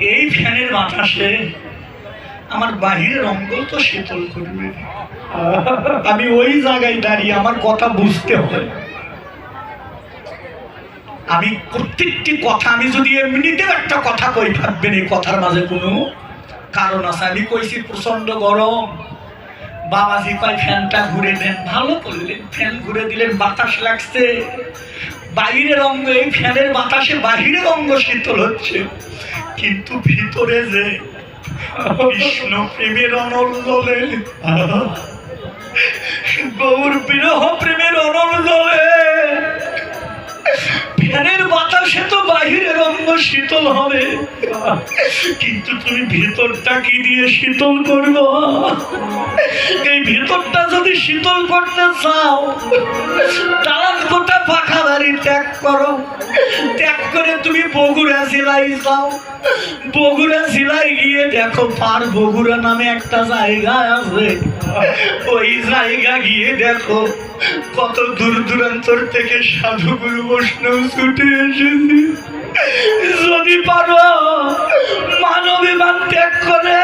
এই ফ্যানের বাতাসে আমার বাহিরের অঙ্গ তো শীতল করবে আমি ওই জায়গায় দাঁড়িয়ে আমার কথা বুঝতে হয়। আমি প্রত্যেকটি কথা, আমি যদি এমনিতেও একটা কথা কই থাকবেন, এই কথার মাঝে কোনো কারণ আছে। আমি কইছি প্রচণ্ড গরম। বাবাজি কয়, ফ্যানটা ঘুরে দেন ভালো করলেন। ফ্যান ঘুরে দিলেন, বাতাস লাগছে। বাইরের অঙ্গ, এই ফ্যানের বাতাসে বাহিরের অঙ্গ শীতল হচ্ছে। কিন্তু ভিতরে যে কৃষ্ণ প্রেমের অনল জলে গৌর বিরহ প্রেমের অনল জলে ফ্যানের বাতাসে তো বাহিরের অঙ্গ শীতল হবে। কিন্তু তুমি ভিতরটা কি দিয়ে শীতল করব? এই ভেতরটা যদি শীতল করতে চাও পাখা বাড়ি ত্যাগ করো। করে তুমি বগুড়া বগুড়া গিয়ে দেখো বগুড়া নামে একটা জায়গা আছে। ওই জায়গা গিয়ে দেখো কত দূর দূরান্তর থেকে সাধুগুরু বৈষ্ণব ছুটে এসেছে। যদি পারো মানবিমান ত্যাগ করে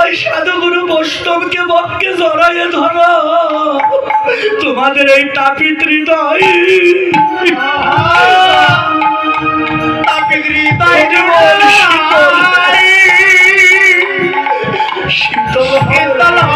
ওই সাধুগুরু বৈষ্ণবকে বককে জড়াইয়ে ধরো। তোমাদের এই তাপিত হৃদয়। তাপিত হৃদয় শীতল শীতল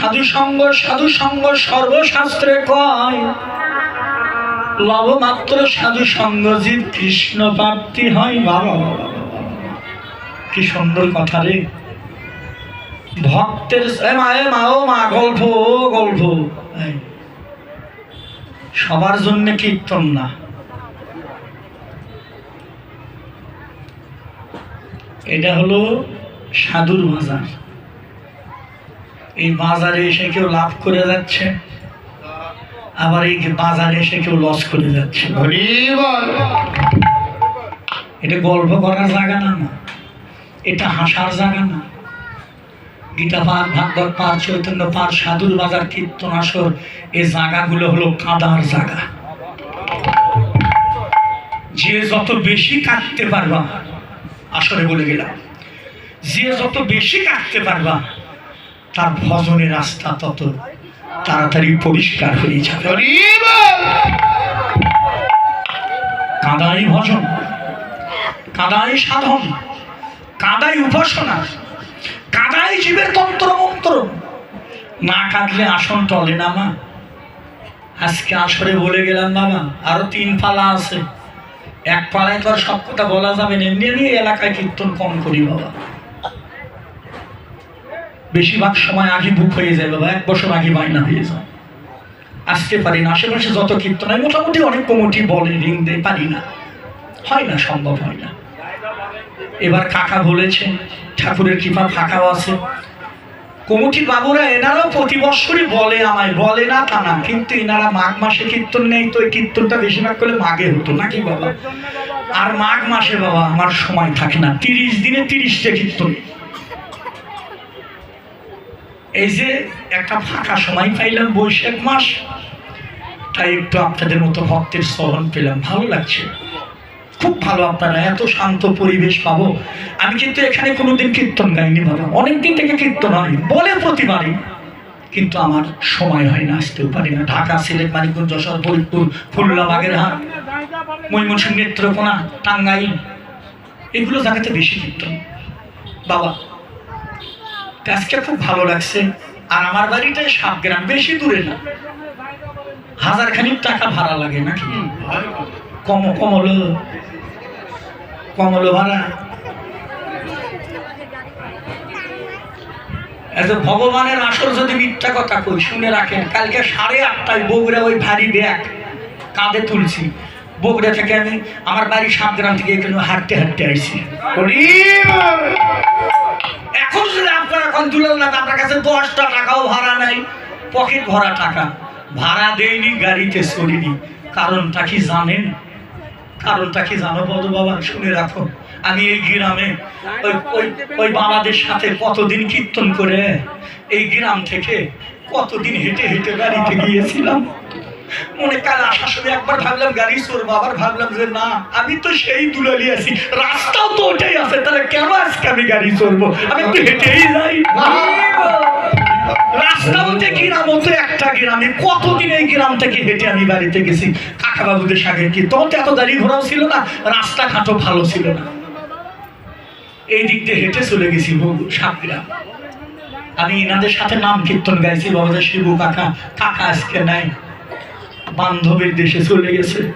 সাধু সঙ্গ সাধু সঙ্গ সর্বশাস্ত্রে কয়। লবমাত্র সাধু সঙ্গ জীব কৃষ্ণ প্রাপ্তি হয় বাবা। কি সুন্দর কথা রে। ভক্তের এ মা মা ও মা গল্প। গল্প সবার জন্য কীর্তন না। এটা হলো সাধুর বাজার এই বাজারে এসে কেউ লাভ করে যাচ্ছে? আবার এই বাজারে এসে কেউ লস করে যাচ্ছে? এটা গল্প করার জায়গা না না এটা হাসার জায়গা না। গীতা পাঠ ভাগবত পাঠ চৈতন্য পাঠ সাধুর বাজার কীর্তন আসর এই জায়গাগুলো হলো কাদার জায়গা। যে যত বেশি কাটতে পারবা আসরে বলে গেলাম যে যত বেশি কাটতে পারবা তার ভজনের রাস্তা তত তাড়াতাড়ি পরিষ্কার হয়ে যাবে। কাদাই ভজন কাদাই সাধন কাদাই উপাসনা কাদাই জীবের তন্ত্র মন্ত্র না কাঁদলে আসন টলে না মা। আজকে আসরে বলে গেলাম বাবা, আরও তিন পালা আছে। এক পালায় তো আর সব কথা বলা যাবে না। এমনি এলাকায় কীর্তন কম করি বাবা। বেশিরভাগ সময় আগে বুক হয়ে যায়, বাবা। এক বছর আগে বায়না হয়ে যায়। আসতে পারি না, আশেপাশে যত কীর্তন হয়, মোটামুটি অনেক কমিটি বলে, রিং দেয়, পারি না। হয় না, সম্ভব হয় না। এবার কাকা বলেছে, ঠাকুরের কৃপা ফাঁকাও আছে। কমিটির বাবুরা এনারাও প্রতি বছরই বলে আমায়, বলে না তা না, কিন্তু এনারা মাঘ মাসে কীর্তন নেই, তো এই কীর্তনটা বেশিরভাগ করলে মাঘে হতো নাকি, বাবা? আর মাঘ মাসে, বাবা, আমার সময় থাকে না। তিরিশ দিনে তিরিশটা কীর্তন। এই যে একটা ফাঁকা সময় পাইলাম বৈশাখ মাস, তাই একটু আপনাদের মতো ভক্তের স্মরণ পেলাম। ভালো লাগছে। খুব ভালো আপনারা, এত শান্ত পরিবেশ পাবো। আমি কিন্তু এখানে কোনোদিন কীর্তন গাইনি বাবা। অনেকদিন থেকে কীর্তন হয়। বলে প্রতিবারই। কিন্তু আমার সময় হয় না, আসতেও পারি না। ঢাকা, সিলেট, মানিকগঞ্জ, যশোর, ফরিদপুর, খুলনা, বাগেরহাট ময়মনসিংহ নেত্রকোনা টাঙ্গাইল, এগুলো জায়গাতে বেশি কীর্তন। বাবা আজকে খুব ভালো লাগছে। আর আমার বাড়িটাই সাতগ্রাম বেশি দূরে না। হাজার খানিক টাকা ভাড়া লাগে নাকি? কম কমল কমল ভাড়া। এত ভগবানের আসর যদি মিথ্যা কথা কই শুনে রাখেন কালকে সাড়ে আটটায় বগুড়া ওই ভারী ব্যাগ কাঁধে তুলছি। বগুড়া থেকে আমি আমার বাড়ি সাতগ্রাম থেকে এখানে হাঁটতে হাঁটতে আইছি বল। এখন যদি আপনারা এখন তুলেন না আপনার কাছে দশটা টাকাও ভাড়া নাই, পকেট ভরা টাকা। ভাড়া দেয়নি, গাড়িতে চলিনি কারণটা কি জানেন? কারণটা কি জানো বলো বাবা? শুনে রাখো। আমি এই গ্রামে ওই ওই ওই বাবাদের সাথে কতদিন কীর্তন করে, এই গ্রাম থেকে কতদিন হেঁটে হেঁটে গাড়িতে গিয়েছিলাম? কতদিন এই গ্রাম থেকে হেঁটে আমি বাড়িতে গেছি? কি? তখন তো এত ছিল না, রাস্তাঘাটও ভালো ছিল না। এই দিক দিয়ে হেঁটে চলে গেছি বহু সাতগ্রাম আমি এনাদের সাথে নাম কীর্তন গাইছি বাবাদের শিবু কাকা কাকা আজকে নাই। বান্ধবীর দেশে চলে গেছে।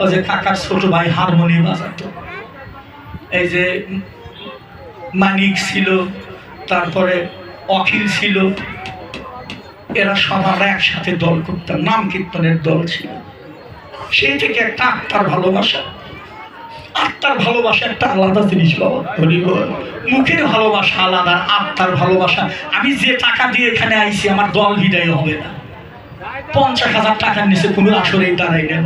ও যে কাকার ছোট ভাই হারমোনিয়াম বাজাতো। এই যে মানিক ছিল, তারপরে অখিল ছিল, এরা সব আমরা একসাথে দল করতাম, নাম কীর্তনের দল ছিল। সেই থেকে একটা আত্মার ভালোবাসা। আত্মার ভালোবাসা একটা আলাদা জিনিস বাবা। মুখের ভালোবাসা আলাদা, আত্মার ভালোবাসা। আমি যে টাকা দিয়ে এখানে আইছি, আমার দল বিদায় হবে না। পঞ্চাশ হাজার টাকার নিচে কোনো আসলেই দাঁড়াই না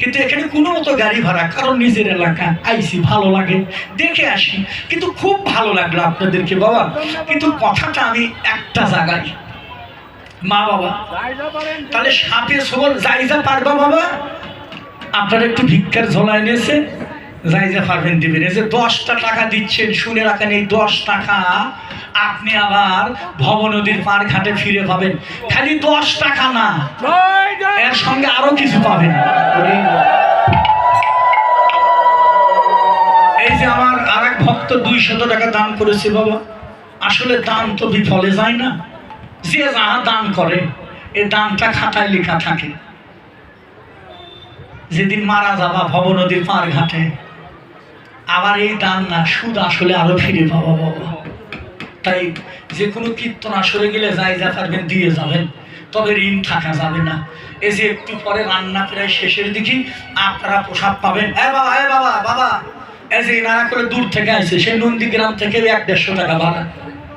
কিন্তু এখানে কোনো মতো গাড়ি ভাড়া, কারণ নিজের এলাকা, আইসি ভালো লাগে, দেখে আসি। কিন্তু খুব ভালো লাগল আপনাদেরকে বাবা। কিন্তু কথাটা আমি একটা জায়গায়। মা বাবা, তাহলে সাপে সবল যাই যা পারবা বাবা? আপনারা একটু ভিক্ষার ঝোলায় নিয়েছে যাইজা পারবেন দিবেন। এই যে দশটা টাকা দিচ্ছেন, শুনে রাখেন, এই দশ টাকা আপনি আবার ভব নদীর পার ঘাটে ফিরে পাবেন। খালি দশ টাকা না। এর সঙ্গে আরও কিছু পাবেন। এই যে আমার আর এক ভক্ত দুইশত টাকা দান করেছে বাবা। আসলে দান তো বিফলে যায় না। যে যাহা দান করে এই দানটা খাতায় লেখা থাকে। যেদিন মারা যাবা ভব নদীর পার ঘাটে আবার এই দান না সুদ আসলে আরও ফিরে পাবা বাবা। তাই যে কোনো কীর্তন আসরে গেলে যাই যা পারবেন দিয়ে যাবেন। তবে ঋণ থাকা যাবে না। এই যে একটু পরে রান্না প্রায় শেষের দিকে আপনারা প্রসাদ পাবেন। হ্যাঁ বাবা হ্যাঁ বাবা বাবা। এই যে নানা করে দূর থেকে আসে সেই নন্দীগ্রাম থেকে এক দেড়শো টাকা ভাড়া।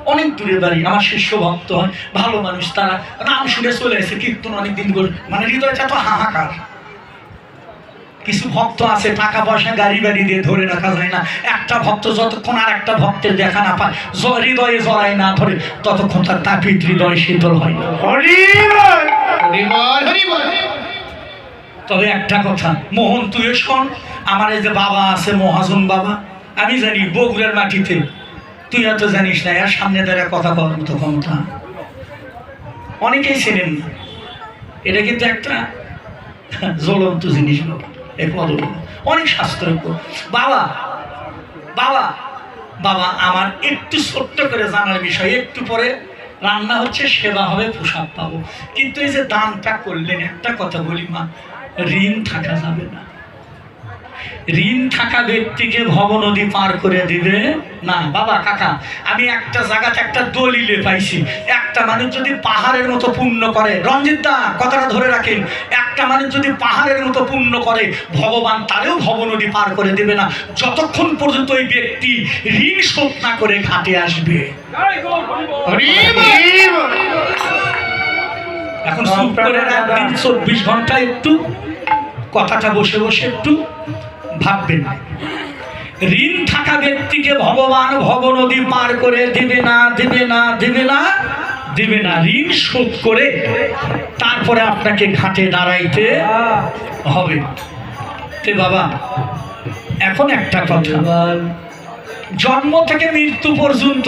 অনেক দূরে বাড়ি, আমার শিষ্য ভক্ত হয়, ভালো মানুষ তারা। নাম শুনে চলে এসে কীর্তন অনেক দিন করে। মানে হৃদয়টা তো হাহাকার। কিছু ভক্ত আছে টাকা পয়সা গাড়ি বাড়ি দিয়ে ধরে রাখা যায় না। একটা ভক্ত যতক্ষণ আর একটা ভক্তের দেখা না পায় হৃদয়ে জড়ায় না ধরে ততক্ষণ তার তাপিত হৃদয় শীতল হয় তবে একটা কথা মোহন তুই শোন আমার এই যে বাবা আছে মহাজন বাবা আমি জানি বগুড়ার মাটিতে। তুই এত জানিস না এর সামনে দাঁড়া কথা বলার মতো ক্ষমতা। অনেকেই ছিলেন না। এটা কিন্তু একটা জ্বলন্ত জিনিস বাবা। পদগুলো অনেক শাস্ত্রজ্ঞ বাবা বাবা বাবা, আমার একটু ছোট্ট করে জানার বিষয়, একটু পরে রান্না হচ্ছে, সেবা হবে পোশাক পাবো। কিন্তু এই যে দানটা করলেন, একটা কথা বলি মা, ঋণ থাকা যাবে না। ঋণ থাকা ব্যক্তিকে ভব নদী পার করে দিবে? না বাবা কাকা আমি একটা জায়গাতে একটা দলিলে পাইছি। একটা মানুষ যদি পাহাড়ের মতো পুণ্য করে রঞ্জিত দা কথাটা ধরে রাখেন একটা মানুষ যদি পাহাড়ের মতো পুণ্য করে ভগবান তারেও ভব নদী পার করে দেবে না। যতক্ষণ পর্যন্ত ওই ব্যক্তি ঋণ শোধ না করে ঘাটে আসবে। এখন চুপ করে রাখবেন চব্বিশ ঘণ্টা একটু কথাটা বসে বসে একটু। ভাববেন। ঋণ থাকা ব্যক্তিকে ভগবান ভব নদী পার করে দিবে না দিবে না দিবে না দিবে না। ঋণ শোধ করে তারপরে আপনাকে ঘাটে দাঁড়াইতে হবে। তে বাবা এখন একটা কথা। জন্ম থেকে মৃত্যু পর্যন্ত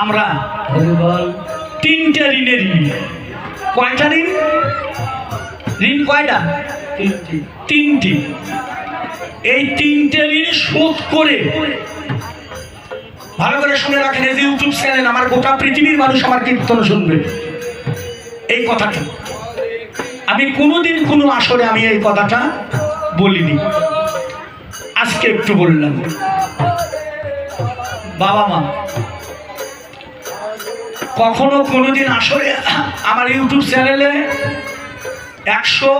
আমরা তিনটা ঋণের ঋণ। কয়টা ঋণ? ঋণ কয়টা? তিনটি। এই তিনটে ঋণ শোধ করে ভালো করে শুনে রাখেন, এই যে ইউটিউব চ্যানেল আমার গোটা পৃথিবীর মানুষ আমার কীর্তন শুনবে। এই কথাটা। আমি কোনোদিন কোনো আসরে আমি এই কথাটা বলিনি। আজকে একটু বললাম। বাবা মা, কখনো কোনোদিন আসরে আমার ইউটিউব চ্যানেলে একশো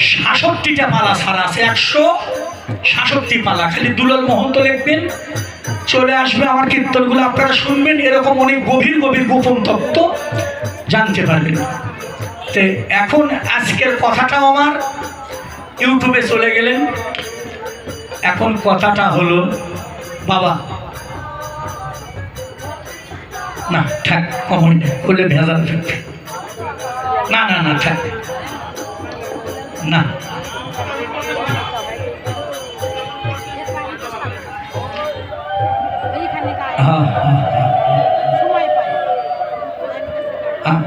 সাতষট্টিটা পালা ছাড়া আছে, একশো সাতষট্টি পালা খালি দুলাল মহন্ত লিখবেন। চলে আসবে আমার কীর্তনগুলো, আপনারা শুনবেন, এরকম অনেক গভীর গভীর গোপন তত্ত্ব জানতে পারবেন। তো এখন আজকের কথাটাও আমার ইউটিউবে চলে গেলেন। এখন কথাটা হলো, বাবা, না, থাক, কমন, খুলে ভেজাল থাকবে না না না, থাক। না। হ্যাঁ হ্যাঁ হ্যাঁ।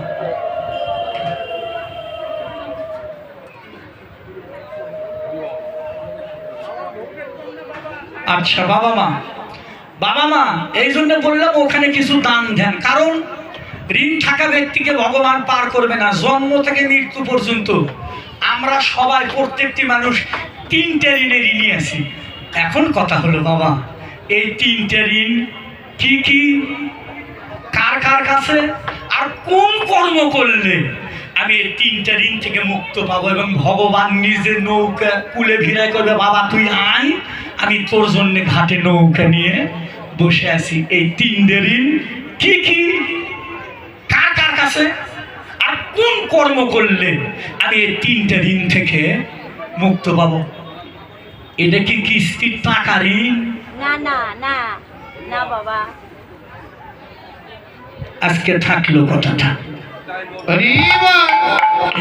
আচ্ছা বাবা মা। বাবা মা, এই জন্য বললাম ওখানে কিছু দান দেন কারণ ঋণ থাকা ব্যক্তিকে ভগবান পার করবে না, জন্ম থেকে মৃত্যু পর্যন্ত। আমরা সবাই প্রত্যেকটি মানুষ তিনটে ঋণে ঋণী আছি। এখন কথা হলো, বাবা, এই তিনটে ঋণ কি কি? কার কার কাছে? আর কোন কর্ম করলে আমি এই তিনটা ঋণ থেকে মুক্ত পাবো এবং ভগবান নিজে নৌকা কুলে ভিড়াই করবে, বাবা, তুই আয়, আমি তোর জন্য ঘাটে নৌকা নিয়ে বসে আছি। এই তিনটে ঋণ কি কি? কার কার কাছে? কোন কর্ম করলে আমি এই তিনটে ঋণ থেকে মুক্ত পাবো? এটা কি কিস্তির টাকা ঋণ? না না না না বাবা। আজকে থাকল কথাটা।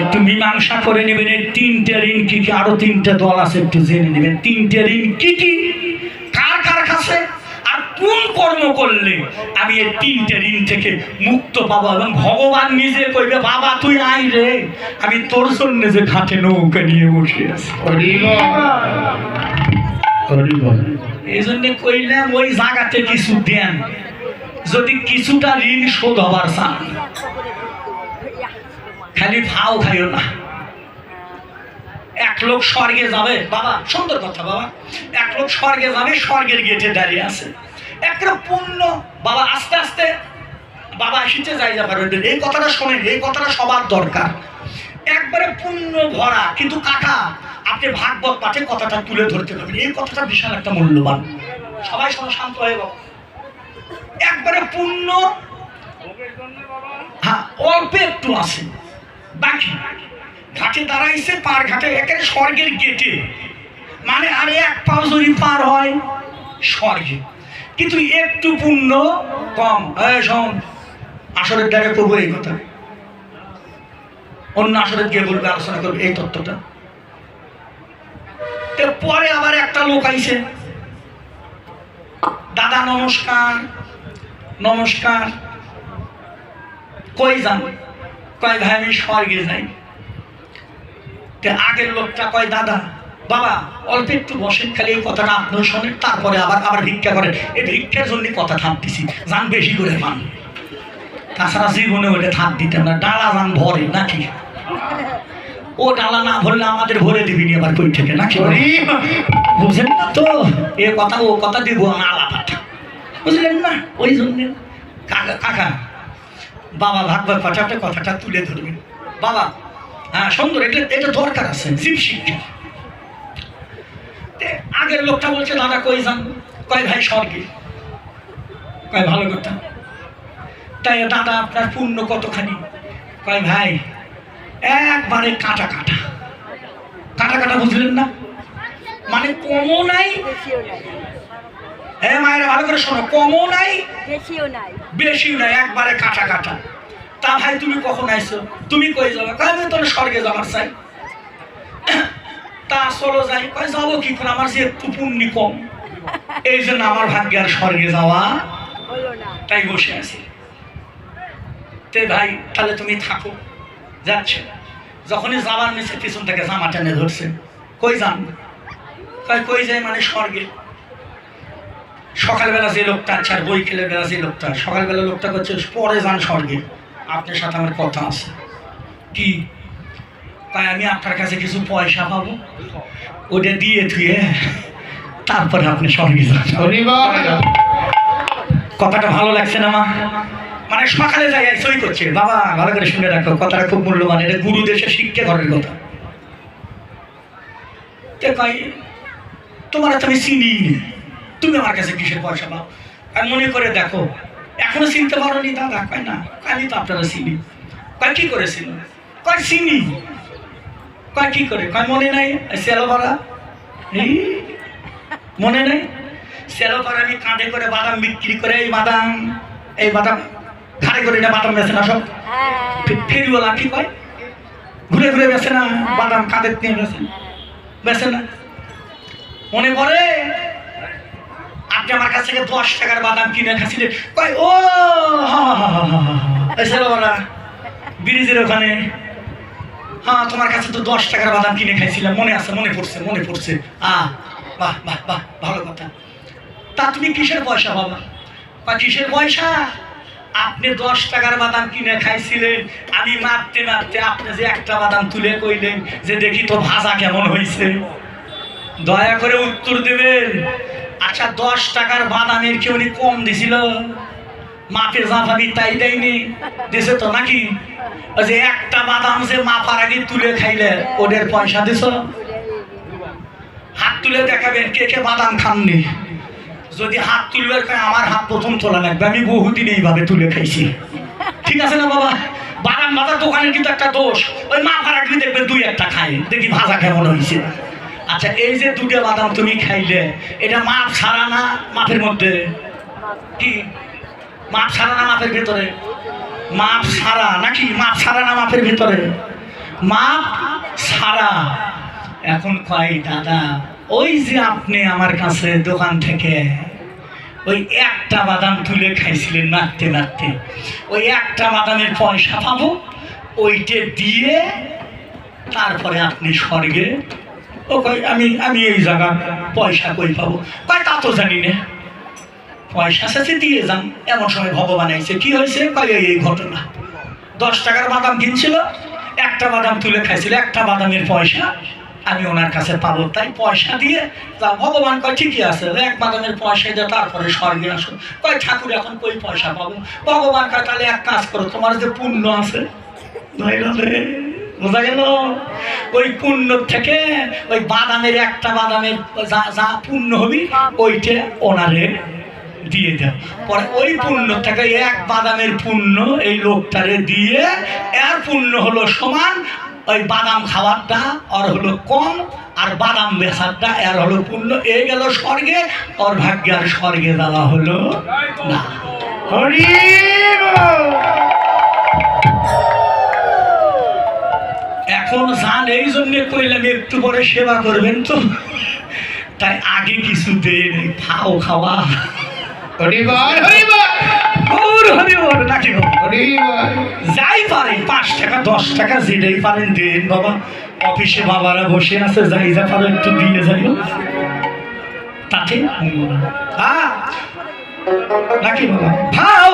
একটু মীমাংসা করে নেবেন এই তিনটে ঋণ কি কি? আরও তিনটে দল আছে একটু জেনে নেবেন। তিনটে ঋণ কি কি? কোন কর্ম করলে আমি এই তিনটে ঋণ থেকে মুক্ত পাবো এবং ভগবান নিজে কইবে, বাবা, তুই আই রে। আমি তোর জন্য যে ঘাটে নৌকা নিয়ে বসে আছি। এই জন্য কইলাম, ওই জায়গাতে কিছু দেন। যদি কিছুটা ঋণ শোধ হবার চান, খালি ভাও খাইও না। এক লোক স্বর্গে যাবে। বাবা, সুন্দর কথা, বাবা। এক লোক স্বর্গে যাবে, স্বর্গের গেটে দাঁড়িয়ে আছে। একটা পুণ্য বাবা আস্তে আস্তে বাবা এসেছে, যাই যা পারবেন এই কথাটা শোনেন, এই কথাটা সবার দরকার। একবারে পুণ্য ভরা, কিন্তু কাকা আপনি ভাগবত পাঠে কথাটা তুলে ধরতে পারবেন। এই কথাটা বিশাল একটা মূল্যবান। সবাই সবাই শান্ত হয়ে বাবা একবারে পুণ্য হ্যাঁ অল্প একটু আছে। বাকি। ঘাটে দাঁড়াইছে, পার ঘাটে, একেবারে স্বর্গের গেটে মানে আরে এক পাও যদি পার হয়, স্বর্গে। কিন্তু একটু পুণ্য কম। এই আসরের দ্বারে করব এই কথা। অন্য আসরে গিয়ে বলবে, আলোচনা করবে এই তত্ত্বটা। পরে আবার একটা লোক আইছে। দাদা, নমস্কার নমস্কার। কই যান? কয়, ভাই, আমি স্বর্গে যাই। আগের লোকটা কয়, দাদা? বাবা, অল্প একটু বসেন খালি এই কথাটা আপনিও শোনেন, তারপরে আবার আবার ভিক্ষা করেন। এই ভিক্ষার জন্য কথা থামতেছি। যান বেশি করে পান। তাছাড়া জীবনে ওটা থাক দিতে না। ডালা যান ভরে, নাকি? ও ডালা না ভরলে আমাদের ভরে দিবি আবার কই থেকে, নাকি বুঝলেন না তো? এ কথা, ও কথা দিব না আলাপাটা বুঝলেন না? ওই জন্য। কাকা কাকা, বাবা ভাগবত পাঠাতে কথাটা তুলে ধরবেন। বাবা হ্যাঁ সুন্দর, এটা এটা দরকার আছে। জীব শিক্ষা। আগের লোকটা বলছে দাদা কই যান? কয় ভাই স্বর্গে। কয় ভালো কথা। তাই দাদা আপনার পুণ্য কতখানি? কয় ভাই একবারে কাটা কাটা। কাটা কাটা বুঝলেন না? মানে কমও নাই। হ্যাঁ মায়েরা ভালো করে শোনো কমও নাই? বেশিও নাই। বেশিও নাই একবারে কাটা কাটা। তা ভাই তুমি কখন আইছো? তুমি কই যাবে? কয় তোর স্বর্গে যাবার চাই। তা চলো যাই। কয় যাব কি করে? আমার যে একটু পুণ্যি কম। এই জন্য আমার ভাগ্যে আর স্বর্গে যাওয়া তাই বসে আছি। তে ভাই তাহলে তুমি থাকো। যাচ্ছে। যখনই যাবার নিচে পিছন থেকে জামা টেনে ধরছে। কই যান? কই কই যায় মানে স্বর্গে? সকালবেলা যে লোকটা আছে আর বই খেলে বেলা যে লোকটা সকালবেলা লোকটা করছে পরে যান স্বর্গে। আপনার সাথে আমার কথা আছে। কি? তাই আমি আপনার কাছে কিছু পয়সা পাবো। ওটা দিয়ে থুয়ে তারপরে আপনি স্বর্গে কথাটা ভালো লাগছে না, মা? মানে সকালে যাই সই করছে। বাবা, ভালো করে শুনে রাখো, কথাটা খুব মূল্যবান। এটা গুরু দেশে শিক্ষা ঘরের কথা। তোমার তো আমি চিনি তুমি আমার কাছে কিসের পয়সা পাও? আর মনে করে দেখো, এখনও চিনতে পারো নি দাদা। কয় না আমি তো আপনারা চিনি। কয়, কি করেছিল? কয়, চিনি। কয় কি করে কয় মনে নাই সেলো ভরা মনে নাই সেলো করে আমি কাঁধে করে বাদাম বিক্রি করে এই বাদাম এই বাদাম খাড়ে করে না বাদাম বেছে না সব হ্যাঁ ফেরিওয়ালা কি কয় ঘুরে ঘুরে বেছে না বাদাম কাঁধে নিয়ে বেছে বেছে না মনে পড়ে আপনি আমার কাছ থেকে দশ টাকার বাদাম কিনে খাচ্ছিলেন কয় ও হা, হা, হা, হা, ব্রিজের ওখানে হ্যাঁ তোমার কাছে তো দশ টাকার বাদাম কিনে খাইছিলাম, মনে আছে, মনে পড়ছে মনে পড়ছে। আ বাহ বাহ বাহ, ভালো কথা। তা তুমি কিসের পয়সা বাবা? বা কিসের পয়সা? আপনি দশ টাকার বাদাম কিনে খাইছিলেন, আমি মারতে মারতে আপনি যে একটা বাদাম তুলে কইলেন, যে দেখি তো ভাজা কেমন হয়েছে দয়া করে উত্তর দেবেন। আচ্ছা দশ টাকার বাদামের কি উনি কম দিছিল? মাপে জাফাবি তাই দেয়নি? দিছে তো নাকি? যে একটা বাদাম যে মাপার আগে তুলে খাইলে ওদের পয়সা দিছ? হাত তুলে দেখাবেন কে কে বাদাম খাননি। যদি হাত তুলবে আমার হাত প্রথম তোলা লাগবে, আমি বহুদিন এইভাবে তুলে খাইছি। ঠিক আছে না বাবা? বাদাম ভাজার দোকানের কিন্তু একটা দোষ। ওই মা ফারাকবি দেখবে দুই একটা খায়। দেখি ভাজা কেমন হয়েছে আচ্ছা এই যে দুটো বাদাম তুমি খাইলে, এটা মাপ ছাড়া না মাপের মধ্যে? কি? মাপ ছাড়া না মাপের ভিতরে? মাপ ছাড়া নাকি মাপ ছাড়া না মাপের ভিতরে? মাপ ছাড়া এখন কয়, দাদা, ওই যে আপনি আমার কাছে দোকান থেকে ওই একটা বাদাম তুলে খাইছিলেন নাড়তে নাড়তে ওই একটা বাদামের পয়সা পাবো, ওইটে দিয়ে তারপরে আপনি স্বর্গে ও কয়, আমি আমি এই জায়গা পয়সা কই পাবো? কয়, তা তো জানি না। পয়সা শেষে দিয়ে যান। এমন সময় ভগবান আইছে কি হয়েছে? এই ঘটনা। দশ টাকার বাদাম কিনছিল একটা বাদাম তুলে খাইছিল একটা বাদামের পয়সা। আমি ওনার কাছে পাবো তাই পয়সা দিয়ে তা ভগবান কয় ঠিকই আছে এক বাদামের পয়সা দিয়ে তারপরে স্বর্গে আসো। কয় ঠাকুর এখন কই পয়সা পাবো? ভগবান কয় তাহলে এক কাজ করো তোমার যে পুণ্য আছে। বোঝা গেল? ওই পুণ্য থেকে ওই বাদামের একটা বাদামের যা যা পুণ্য হবি ওইটা ওনারে দিয়ে দেয় পরে ওই পুণ্য থেকে এক বাদামের পুণ্য এই লোকটারে দিয়ে এর পুণ্য হলো সমান ওই বাদাম খাওয়ারটা আর হলো কম আর বাদাম বেচারটা এর হলো পুণ্য। এ গেল স্বর্গে ওর ভাগ্যে আর স্বর্গে দেওয়া হলো না। হরি এখন যান এই জন্যে কইলাম একটু পরে সেবা করবেন তো। তাই আগে কিছু দেন খাও খাওয়া। হরি বল ওর হরি ওর নাকি গো? যাই পারেন পাঁচ টাকা দশ টাকা যেটাই পারেন দেন বাবা। অফিসে বাবারা বসে আছে যাই যা একটু দিয়ে যাই। তাতে হ্যাঁ নাকি বাবা? ভাও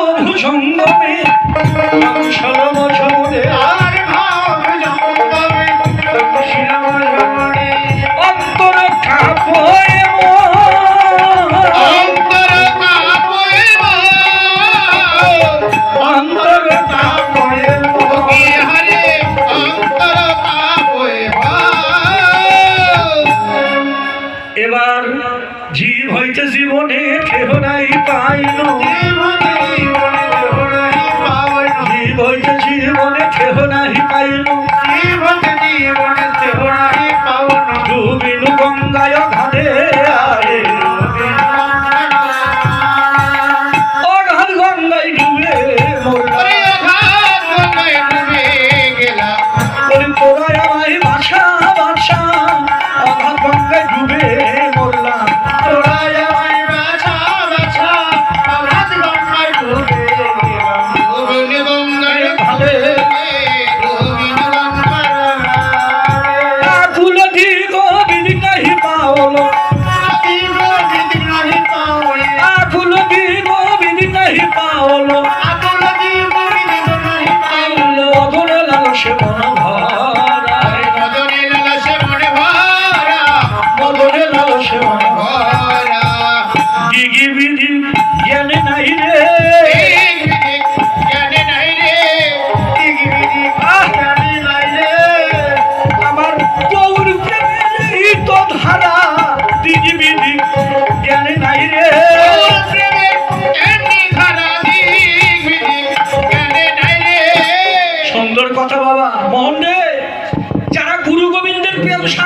আর জীবনে কেহ নাই পাইল। জীবনে কেহ নাই পাইল।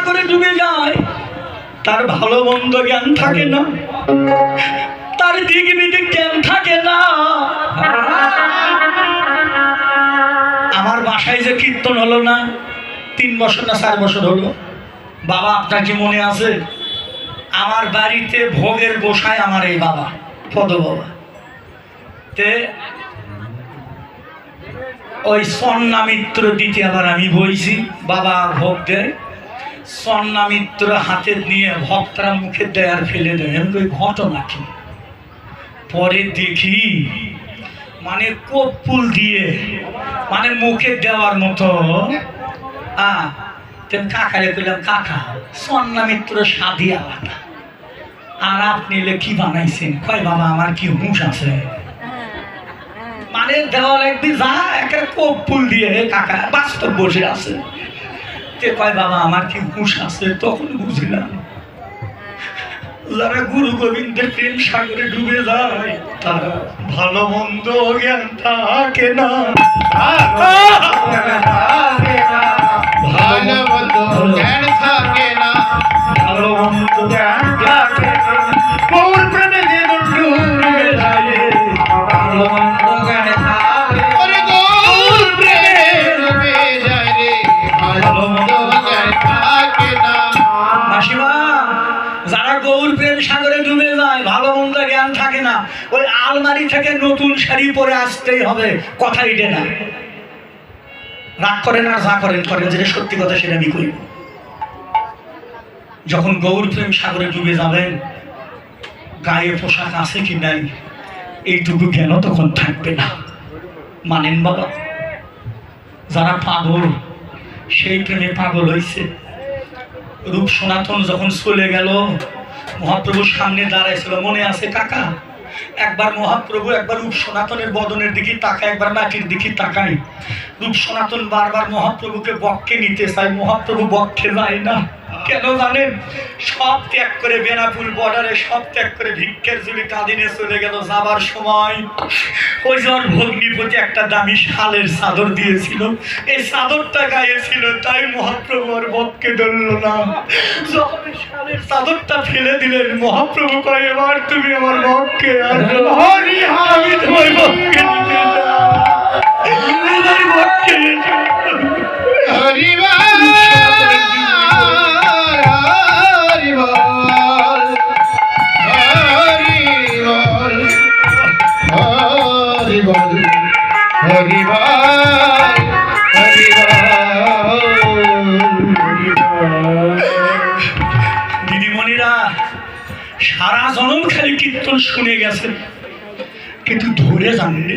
সাগরে ডুবে যায়। তার ভালো মন্দ জ্ঞান থাকে না। তার দিক বিদিক জ্ঞান থাকে না। আমার বাসায় যে কীর্তন হলো না, তিন বছর না চার বছর হলো, বাবা আপনার কি মনে আছে? আমার বাড়িতে ভোগের গোসায় আমার এই বাবা পদ বাবা তে ওই সন্না মিত্র দিতে আবার আমি বইছি, বাবা ভোগ দেয়। সন্না মিত্র হাতে নিয়ে ভক্তরা মুখে দেয় আর ফেলে দেয়। ওই ঘটনা কি? পরে দেখি মানে কপুল দিয়ে মানে মুখে দেওয়ার মতো। তেম কাকারে পেলাম কাকা সন্না মিত্র সাদি আলাদা। আর আপনি এলে কি বানাইছেন? কয়, বাবা, আমার কি হুঁশ আছে? মানে দেওয়া লাগবে যা একটা কোপ ফুল দিয়ে। কাকা, বাস্তব বসে আছে। কে কয় বাবা আমার কি হুঁশ আছে? তখন বুঝলাম যারা গুরু গোবিন্দের প্রেম সাগরে ডুবে যায় তারা ভালো মন্দ জ্ঞান থাকে না। ভালো মন্দ জ্ঞান থাকে না। ভালো মন্দ জ্ঞান থাকে না। প্রেমে যেন ডুবে যায় ভালো মন্দ ওই আলমারি থেকে নতুন শাড়ি পরে আসতেই হবে কথা ইটে না। রাগ করেন আর যা করেন করেন, যেটা সত্যি কথা সেটা আমি করি। যখন গৌর প্রেম সাগরে ডুবে যাবেন, গায়ে পোশাক আছে কি নাই, এইটুকু জ্ঞান তখন থাকবে না। মানেন বাবা, যারা পাগল, সেই প্রেমে পাগল হয়েছে রূপ সনাতন যখন চলে গেল, মহাপ্রভুর সামনে দাঁড়াইছিল, মনে আছে, কাকা একবার মহাপ্রভু, একবার রূপ সনাতনের বদনের দিকে তাকায়, একবার মাটির দিকে তাকায়। রূপ সনাতন বারবার মহাপ্রভুকে বক্ষে নিতে চায়। মহাপ্রভু বক্ষে যায় না। কেন জানেন? সব ত্যাগ করে বেনাপুল বর্ডারে সব ত্যাগ করে ভিক্ষের জুলি কাঁদিনে চলে গেল যাবার সময়। ওই জন ভগ্নিপতি একটা দামি শালের চাদর দিয়েছিল। এই চাদরটা গায়ে ছিল তাই মহাপ্রভু আর বক্ষে ধরল না। যখন শালের চাদরটা ফেলে দিলেন মহাপ্রভু কয় এবার তুমি আমার বক্ষে আর হরি আমি তোমার নিতে শুনে গেছেন কিন্তু ধরে জাননি।